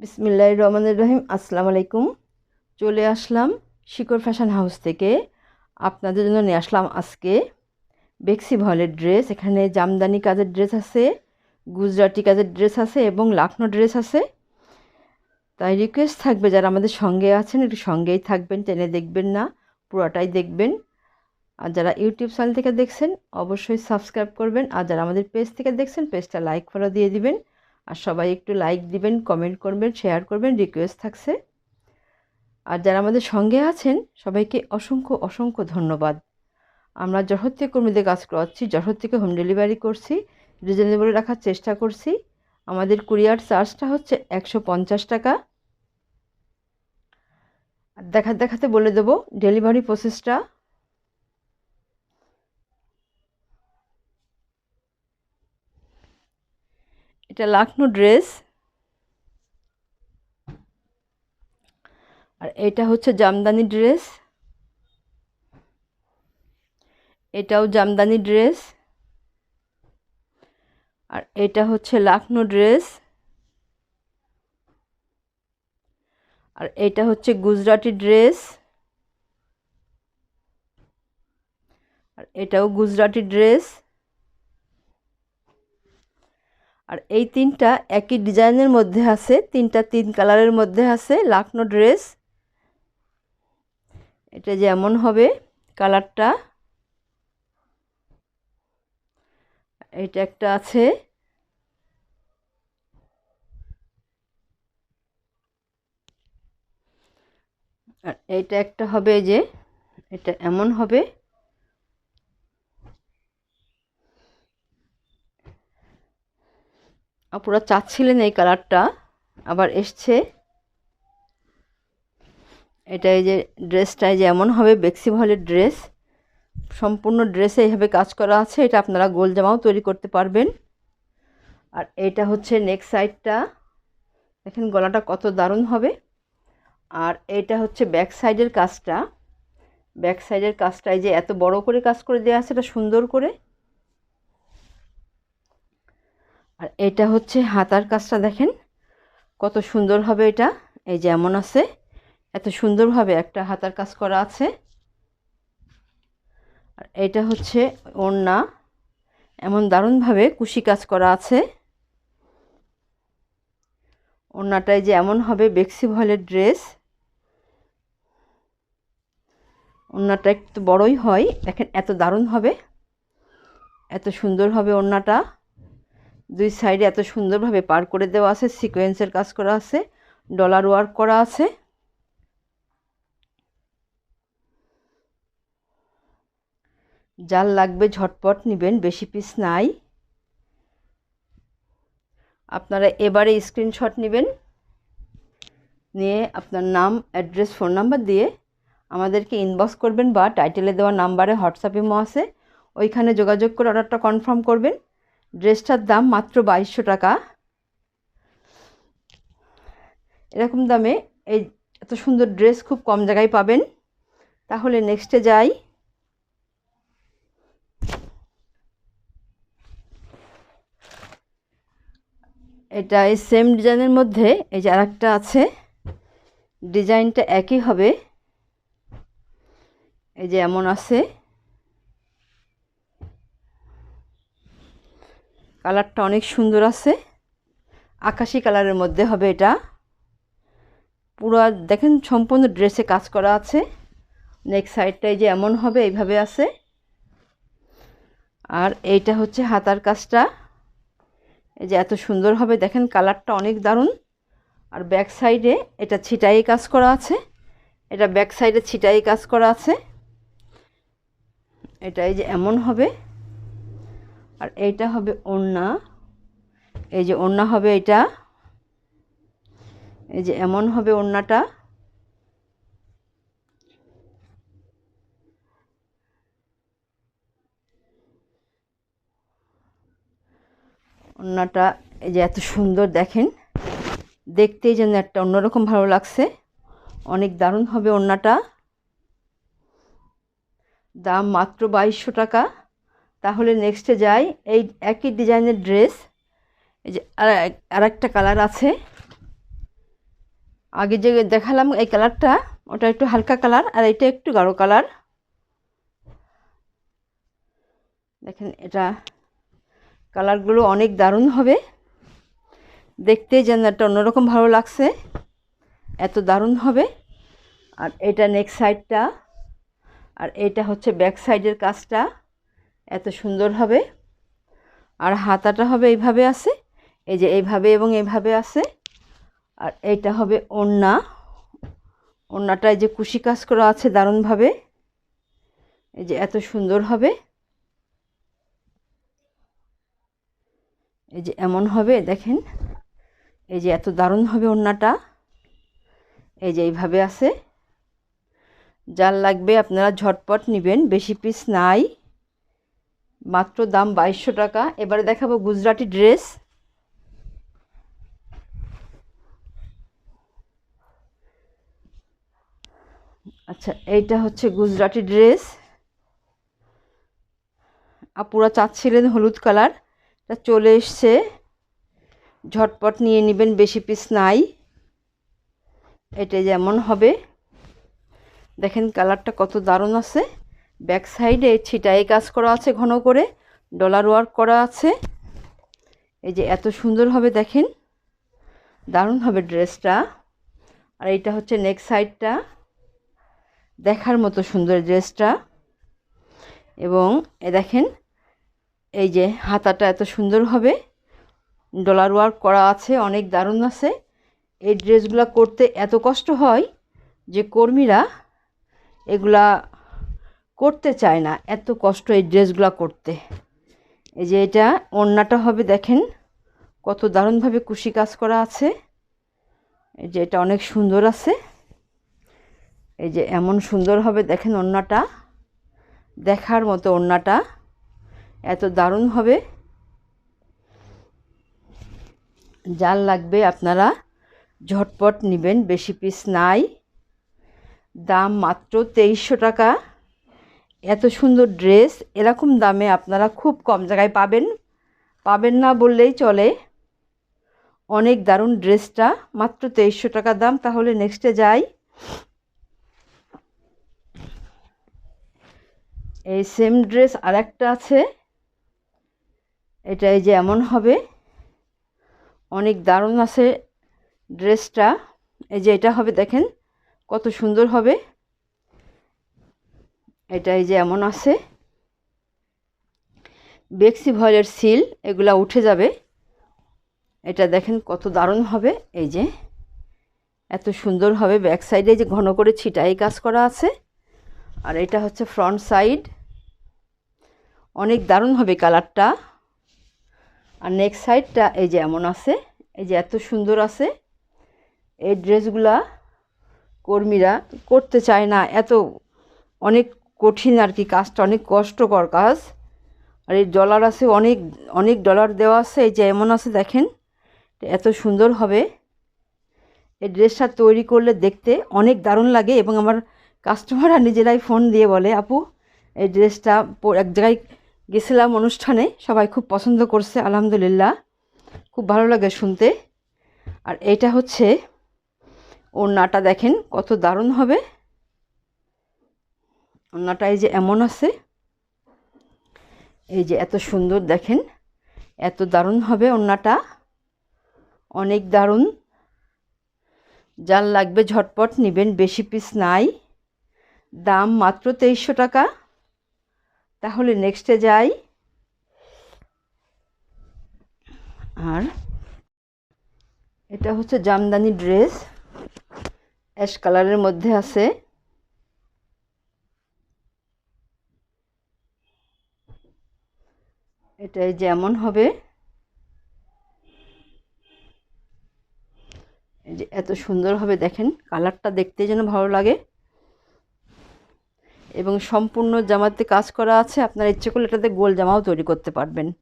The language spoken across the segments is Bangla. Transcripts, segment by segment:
বিসমিল্লাহ রহমান রহিম, আসসালামু আলাইকুম। চলে আসলাম শিকড় ফ্যাশন হাউস থেকে। আপনাদের জন্য নিয়ে আসলাম আজকে বেক্সি ভলের ড্রেস। এখানে জামদানি কাজের ড্রেস আছে, গুজরাটি কাজের ড্রেস আছে এবং লাখনো ড্রেস আছে। তাই রিকোয়েস্ট থাকবে যারা আমাদের সঙ্গে আছেন, একটু সঙ্গেই থাকবেন, টেনে দেখবেন না, পুরোটাই দেখবেন। আর যারা ইউটিউব চ্যানেল থেকে দেখছেন, অবশ্যই সাবস্ক্রাইব করবেন। আর যারা আমাদের পেজ থেকে দেখছেন পেজটা লাইক ফলো দিয়ে দিবেন। আর সবাই একটু লাইক দিবেন কমেন্ট করবেন শেয়ার করবেন রিকোয়েস্ট থাকছে। আর যারা আমাদের সঙ্গে আছেন, সবাইকে অসংখ্য অসংখ্য ধন্যবাদ। আমরা যশোর থেকে কর্মীদের কাজ করাচ্ছি যশোর থেকে হোম ডেলিভারি করছি রিজনেবল রাখার চেষ্টা করছি। আমাদের কুরিয়ার চার্জটা হচ্ছে একশো পঞ্চাশ টাকা। দেখা, দেখাতে বলে দেবো ডেলিভারি প্রসেসটা এটা লাখনো ড্রেস। আর এটা হচ্ছে জামদানি ড্রেস। এটাও জামদানি ড্রেস। আর এটা হচ্ছে লাখনো ড্রেস। আর এটা হচ্ছে গুজরাটি ড্রেস। আর এটাও গুজরাটি ড্রেস। আর এই তিনটা একই ডিজাইনের মধ্যে আছে, তিনটা তিন কালারের মধ্যে আছে, লাখনো ড্রেস। এটা যেমন হবে কালারটা। এটা একটা আছে। আর এইটা একটা হবে যে, এটা এমন হবে। আপুরা চাচ্ছিলেন এই কালারটা। আবার এসছে। এটা এই যে ড্রেসটাই যেমন হবে, বেক্সি ভলের ড্রেস। সম্পূর্ণ ড্রেসে এইভাবে কাজ করা আছে, এটা আপনারা গোল জামাও তৈরি করতে পারবেন। আর এটা হচ্ছে নেক সাইডটা। দেখেন গলাটা কত দারুণ হবে। আর এটা হচ্ছে ব্যাক সাইডের কাজটা। ব্যাক সাইডের কাজটাই যে এত বড় করে কাজ করে দেওয়া আছে, এটা সুন্দর করে। আর এটা হচ্ছে হাতার কাজটা দেখেন। কত সুন্দর হবে এটা। এই যে এমন আছে। এত সুন্দরভাবে একটা হাতার কাজ করা আছে। আর এটা হচ্ছে ওড়না। এমন দারুণভাবে কুশি কাজ করা আছে। ওড়নাটায় যে এমন হবে বেক্সি ভলের ড্রেস। ওড়নাটা একটু বড়ই হয়। দেখেন এত দারুণ হবে। এত সুন্দর হবে ওড়নাটা। দুই সাইডে এত সুন্দরভাবে পার করে দেওয়া আছে সিকোয়েন্সের কাজ করা আছে ডলার ওয়ার্ক করা আছে। জাল লাগবে ঝটপট নেবেন, বেশি পিস নাই। আপনারা এবারে স্ক্রিনশট নেবেন, নিয়ে আপনার নাম অ্যাড্রেস ফোন নাম্বার দিয়ে আমাদেরকে ইনবক্স করবেন বা টাইটেলে দেওয়া নাম্বারে হোয়াটসঅ্যাপ ইমো আছে, ওইখানে যোগাযোগ করে অর্ডারটা কনফার্ম করবেন। ড্রেসটার দাম মাত্র বাইশশো টাকা। এরকম দামে এই এত সুন্দর ড্রেস খুব কম জায়গায় পাবেন। তাহলে নেক্সটে যাই। এটা এই সেম ডিজাইনের মধ্যে এই যে আরেকটা আছে। ডিজাইনটা একই হবে। এই যে এমন আছে। কালারটা অনেক সুন্দর আছে। আকাশি কালারের মধ্যে হবে এটা। পুরো দেখেন সম্পূর্ণ ড্রেসে কাজ করা আছে। নেক সাইডটাই যে এমন হবে, এইভাবে আছে। আর এইটা হচ্ছে হাতার কাজটা। এই যে এত সুন্দর হবে, দেখেন কালারটা অনেক দারুণ। আর ব্যাক সাইডে এটা ছিটাই কাজ করা আছে। এটা ব্যাক সাইডে ছিটাই কাজ করা আছে। এটা এই যে এমন হবে। আর এইটা হবে ওড়না। এই যে ওড়না হবে এটা। এই যে এমন হবে ওড়নাটা। ওড়নাটা এই যে এত সুন্দর দেখেন। দেখতেই যেন একটা অন্যরকম ভালো লাগছে। অনেক দারুণ হবে ওড়নাটা। দাম মাত্র বাইশশো টাকা। তাহলে নেক্সটে যাই। এই একই ডিজাইনের ড্রেস এই যে আর একটা কালার আছে। আগে যে দেখালাম এই কালারটা ওটা একটু হালকা কালার আর এটা একটু গাঢ় কালার দেখেন এটা কালারগুলো অনেক দারুণ হবে। দেখতে যেন একটা অন্যরকম ভালো লাগছে। এত দারুণ হবে। আর এটা নেক সাইডটা আর এটা হচ্ছে ব্যাক সাইডের কাজটা। এত সুন্দর হবে। আর হাতাটা হবে এইভাবে আছে। এই যে এইভাবে এবং এইভাবে আছে। আর এইটা হবে ওড়না। ওড়নাটায় যে কুশি কাজ করা আছে দারুণভাবে। এই যে এত সুন্দর হবে। এই যে এমন হবে, দেখেন। এই যে এত দারুণ হবে ওড়নাটা। এই যে এইভাবে আছে। যার লাগবে আপনারা ঝটপট নেবেন, বেশি পিস নাই। মাত্র দাম বাইশশো টাকা। এবারে দেখাবো গুজরাটি ড্রেস। আচ্ছা এইটা হচ্ছে গুজরাটি ড্রেস। আপুরা চাচ্ছিলেন হলুদ কালার। এটা চলে এসছে। ঝটপট নিয়ে নেবেন, বেশি পিস নাই। এটা যেমন হবে। দেখেন কালারটা কত দারুণ আছে। ব্যাক সাইডে ছিটাই কাজ করা আছে ঘন করে, ডলার ওয়ার্ক করা আছে। এই যে এত সুন্দর হবে দেখেন, দারুণ হবে ড্রেসটা। আর এইটা হচ্ছে নেক সাইডটা, দেখার মতো সুন্দর ড্রেসটা। এবং এ দেখেন, এই যে হাতাটা এত সুন্দর হবে, ডলার ওয়ার্ক করা আছে, অনেক দারুণ আছে। এই ড্রেসগুলো করতে এত কষ্ট হয় যে কর্মীরা এগুলা করতে চায় না এত কষ্ট এই ড্রেসগুলো করতে। এই যে এটা ওড়নাটা হবে দেখেন, কত দারুণভাবে কুশি কাজ করা আছে। এই যে এটা অনেক সুন্দর আছে। এই যে এমন সুন্দর হবে দেখেন ওড়নাটা, দেখার মতো ওড়নাটা, এত দারুণ হবে। যার লাগবে আপনারা ঝটপট নেবেন, বেশি পিস নাই। দাম মাত্র তেইশশো টাকা। এত সুন্দর ড্রেস, এরকম দামে আপনারা খুব কম জায়গায় পাবেন। পাবেন না বললেই চলে। অনেক দারুণ ড্রেসটা, মাত্র তেইশশো টাকা দাম, তাহলে নেক্সটে যাই। এই সেম ড্রেস আর একটা আছে। এটা এই যে এমন হবে। অনেক দারুণ আছে ড্রেসটা। এই যে এটা হবে, দেখেন, কত সুন্দর হবে। এটা এই যে এমন আছে। বেক্সি ভয়েলের সিল, এগুলা উঠে যাবে। এটা দেখেন কত দারুণ হবে। এই যে, এত সুন্দর হবে। ব্যাক সাইডে যে ঘন করে ছিটাই কাজ করা আছে। আর এটা হচ্ছে ফ্রন্ট সাইড। অনেক দারুণ হবে কালারটা। আর নেক্সট সাইডটা এই যে এমন আছে। এই যে এত সুন্দর আছে। এই ড্রেসগুলা কর্মীরা করতে চায় না। এত অনেক কঠিন আর কি, কাজটা অনেক কষ্টকর কাজ। আর এই ডলার আছে অনেক অনেক ডলার দেওয়া আছে, এই যে এমন আছে দেখেন এত সুন্দর হবে। এই ড্রেসটা তৈরি করলে দেখতে অনেক দারুণ লাগে এবং আমার কাস্টমাররা নিজেরাই ফোন দিয়ে বলে, আপু, এই ড্রেসটা এক জায়গায় গেছিলাম অনুষ্ঠানে, সবাই খুব পছন্দ করছে, আলহামদুলিল্লাহ। খুব ভালো লাগে শুনতে। আর এইটা হচ্ছে ওড়নাটা দেখেন কত দারুণ হবে। ওড়নাটা এই যে এমন আছে, এই যে এত সুন্দর দেখেন, এত দারুণ হবে ওড়নাটা, অনেক দারুণ। যার লাগবে ঝটপট নেবেন, বেশি পিস নাই, দাম মাত্র তেইশশো টাকা। তাহলে নেক্সটে যাই। আর এটা হচ্ছে জামদানি ড্রেস অ্যাশ কালারের মধ্যে আছে। এটাই যেমন হবে। যে এত সুন্দর হবে দেখেন, কালারটা দেখতে যেন ভালো লাগে। এবং সম্পূর্ণ জামাতে কাজ করা আছে, আপনার ইচ্ছে করলে এটাতে গোল জামাও তৈরি করতে পারবেন।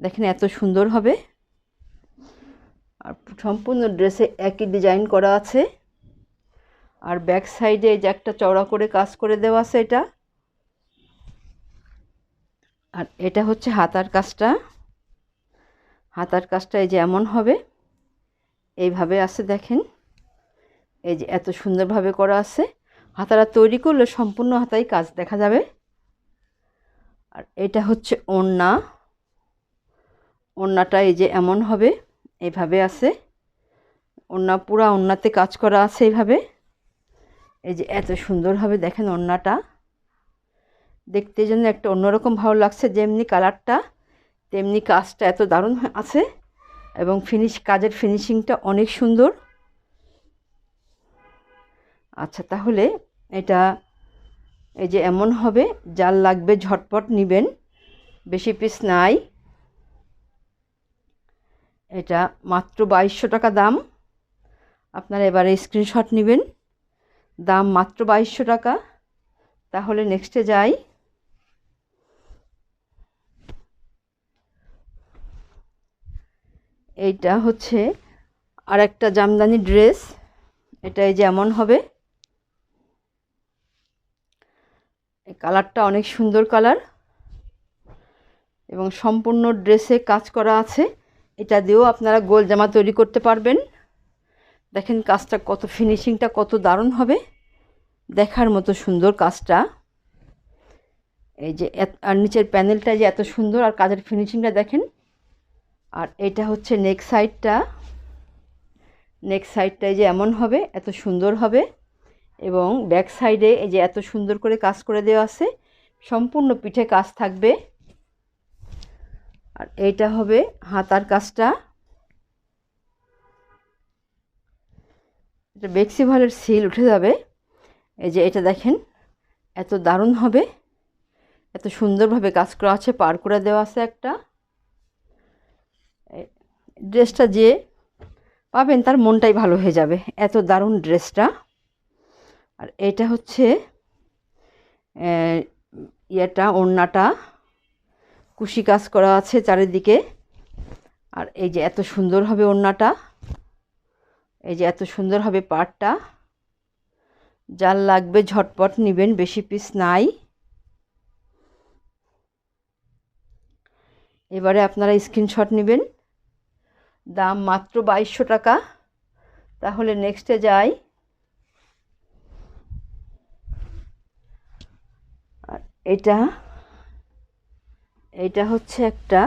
দেখেন এত সুন্দর হবে। আর সম্পূর্ণ ড্রেসে একই ডিজাইন করা আছে। আর ব্যাক সাইডে যে একটা চওড়া করে কাজ করে দেওয়া আছে এটা। আর এটা হচ্ছে হাতার কাজটা। হাতার কাজটা এই যে এমন হবে, এইভাবে আছে দেখেন। এই যে এত সুন্দরভাবে করা আছে। হাতারা তৈরি করলে সম্পূর্ণ হাতায় কাজ দেখা যাবে। আর এটা হচ্ছে ওড়না। ওড়নাটা এই যে এমন হবে, এইভাবে আছে। ওড়না পুরা ওড়নাতে কাজ করা আছে এইভাবে। এই যে এত সুন্দর হবে দেখেন ওড়নাটা। দেখতে যেন একটা অন্যরকম ভালো লাগছে, যেমনি কালারটা, তেমনি কাজটা এত দারুণ আছে এবং ফিনিশ কাজের ফিনিশিংটা অনেক সুন্দর। আচ্ছা তাহলে এটা, এই যে এমন হবে, যার লাগবে ঝটপট নেবেন, বেশি পিস নাই। এটা মাত্র বাইশশো টাকা দাম। আপনারা এবারে স্ক্রিনশট নেবেন। দাম মাত্র বাইশশো টাকা। তাহলে নেক্সটে যাই। এইটা হচ্ছে আর একটা জামদানি ড্রেস। এটা এই যেমন হবে। এই কালারটা অনেক সুন্দর কালার। এবং সম্পূর্ণ ড্রেসে কাজ করা আছে। এটা দিয়েও আপনারা গোল জামা তৈরি করতে পারবেন। দেখেন কাজটা কত, ফিনিশিংটা কত দারুণ হবে। দেখার মতো সুন্দর কাজটা। এই যে আর নিচের প্যানেলটা যে এত সুন্দর, আর কাজের ফিনিশিংটা দেখেন। আর এটা হচ্ছে নেক সাইডটা নেক সাইডটাই যে এমন হবে, এত সুন্দর হবে এবং ব্যাক সাইডে এই যে এত সুন্দর করে কাজ করে দেওয়া আছে, সম্পূর্ণ পিঠে কাজ থাকবে। আর এইটা হবে হাতার কাজটা। এটা বেক্সি ভালের সিল উঠে যাবে। এই যে এটা দেখেন, এত দারুণ হবে। এত সুন্দরভাবে কাজ করা আছে, পার করে দেওয়া আছে একটা। ড্রেসটা যে পাবেন তার মনটাই ভালো হয়ে যাবে। এত দারুণ ড্রেসটা। আর এটা হচ্ছে ইয়েটা, ওড়নাটা। কুশি কাজ করা আছে চারিদিকে। আর এই যে এত সুন্দর হবে ওড়নাটা। এই যে এত সুন্দর হবে পাটটা যার লাগবে ঝটপট নেবেন, বেশি পিস নাই। এবারে আপনারা স্ক্রিনশট নেবেন। দাম মাত্র বাইশশো টাকা। তাহলে নেক্সটে যাই। আর এটা এটা হচ্ছে একটা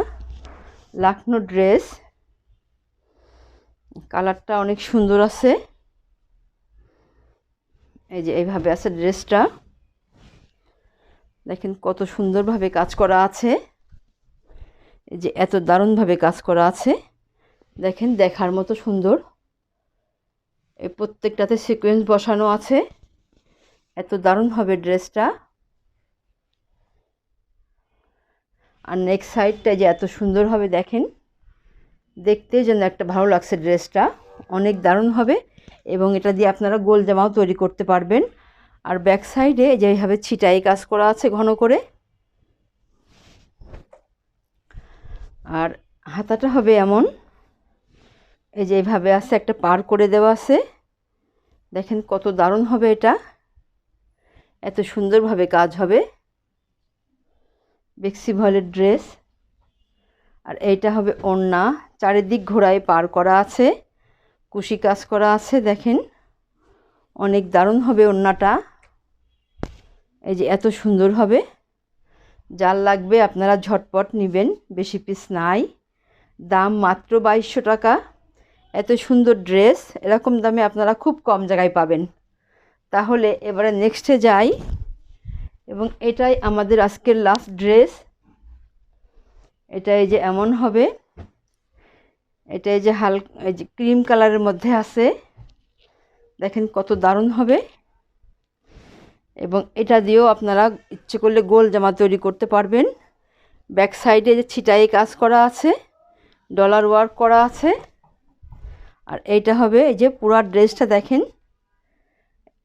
লাখনো ড্রেস। কালারটা অনেক সুন্দর আছে। এই যে এইভাবে আছে ড্রেসটা। দেখেন কত সুন্দরভাবে কাজ করা আছে। এই যে এত দারুণভাবে কাজ করা আছে। দেখেন, দেখার মতো সুন্দর। এই প্রত্যেকটাতে সিকোয়েন্স বসানো আছে। এত দারুণ হবে ড্রেসটা। আর নেক্সট সাইডটা যে এত সুন্দর হবে, দেখেন। দেখতে যেন একটা ভালো লাগছে ড্রেসটা। অনেক দারুণ হবে এবং এটা দিয়ে আপনারা গোল জামাও তৈরি করতে পারবেন। আর ব্যাক সাইডে যেভাবে ছিটাই কাজ করা আছে ঘন করে। আর হাতাটা হবে এমন। এই যে এইভাবে আছে, একটা পার করে দেওয়া আছে। দেখেন কত দারুণ হবে এটা। এত সুন্দরভাবে কাজ হবে। বেক্সি ভলের ড্রেস। আর এইটা হবে ওড়না। চারিদিক ঘোড়ায় পার করা আছে। কুশি কাজ করা আছে, দেখেন। অনেক দারুণ হবে ওড়নাটা। এই যে এত সুন্দর হবে। যার লাগবে আপনারা ঝটপট নেবেন, বেশি পিস নাই। দাম মাত্র বাইশশো টাকা। এত সুন্দর ড্রেস, এরকম দামে আপনারা খুব কম জায়গায় পাবেন। তাহলে এবারে নেক্সটে যাই, এবং এটাই আমাদের আজকের লাস্ট ড্রেস এটা এই যে এমন হবে এটা এই যে হাল, এই যে ক্রিম কালারের মধ্যে আছে। দেখেন কত দারুণ হবে। এবং এটা দিয়েও আপনারা ইচ্ছে করলে গোল জামা তৈরি করতে পারবেন। ব্যাক সাইডে যে ছিটাই কাজ করা আছে ডলার ওয়ার্ক করা আছে। আর এইটা হবে এই যে পুরা ড্রেসটা দেখেন।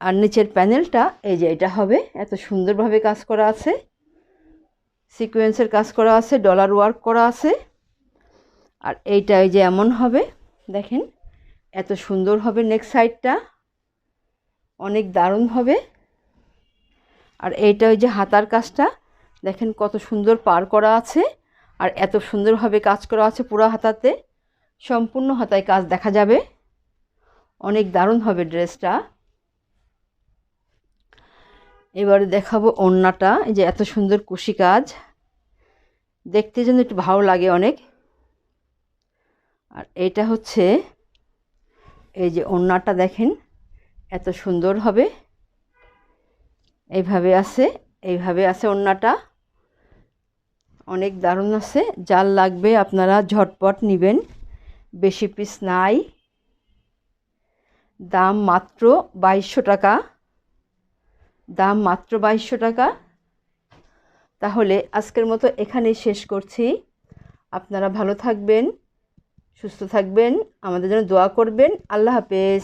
আর নিচের প্যানেলটা এই যে এটা হবে। এত সুন্দরভাবে কাজ করা আছে। সিকোয়েন্সের কাজ করা আছে, ডলার ওয়ার্ক করা আছে। আর এইটা এই যে এমন হবে, দেখেন। এত সুন্দর হবে নেক্সট সাইডটা। অনেক দারুণ হবে। আর এইটা ওই যে হাতার কাজটা, দেখেন কত সুন্দর পার করা আছে। আর এত সুন্দরভাবে কাজ করা আছে পুরো হাতাতে। সম্পূর্ণ হাতায় কাজ দেখা যাবে। অনেক দারুণ হবে ড্রেসটা। এবারে দেখাবো ওড়নাটা, এই যে এত সুন্দর কুশি কাজ। দেখতে যেন একটু ভালো লাগে অনেক। আর এটা হচ্ছে, এই যে ওড়নাটা দেখেন, এত সুন্দর হবে। এইভাবে আছে এইভাবে আছে ওড়নাটা। অনেক দারুণ আছে, যার লাগবে আপনারা ঝটপট নেবেন। বেশি পিস নাই। দাম মাত্র বাইশশো টাকা। দাম মাত্র বাইশশো টাকা। তাহলে আজকের মতো এখানেই শেষ করছি। আপনারা ভালো থাকবেন, সুস্থ থাকবেন। আমাদের জন্য দোয়া করবেন। আল্লাহ হাফেজ।